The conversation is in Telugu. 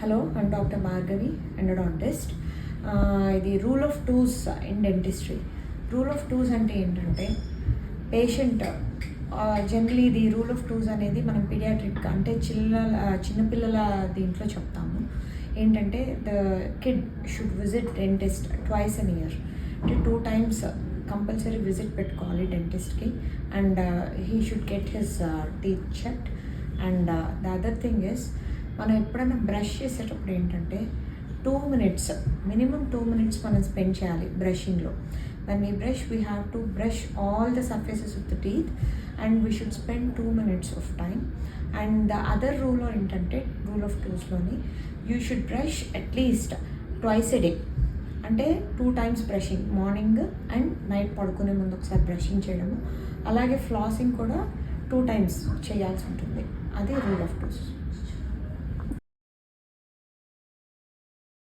Hello and doctor Bhargavi endodontist ఇది rule of twos in dentistry rule of twos అంటే ఏంటంటే పేషెంట్ జనరలీ ఇది రూల్ ఆఫ్ టూస్ అనేది మనం పీడియాట్రిక్ అంటే చిల్లల చిన్నపిల్లల దీంట్లో చెప్తాము. ఏంటంటే the kid should visit dentist twice an year అంటే టూ టైమ్స్ కంపల్సరీ విజిట్ పెట్టుకోవాలి డెంటిస్ట్కి and he should get his teeth checked and the other thing is మనం ఎప్పుడైనా బ్రష్ చేసేటప్పుడు ఏంటంటే two minutes minimum two minutes మనం స్పెండ్ చేయాలి బ్రషింగ్లో. When me brush we have to brush all the surfaces of the teeth and we should spend two minutes of time and the other rule ఏంటంటే rule of టూస్లోని you should brush at least twice a day అంటే two times brushing morning and night పడుకునే ముందు ఒకసారి బ్రషింగ్ చేయడము. అలాగే ఫ్లాసింగ్ కూడా టూ టైమ్స్ చేయాల్సి ఉంటుంది. అది రూల్ ఆఫ్ టూస్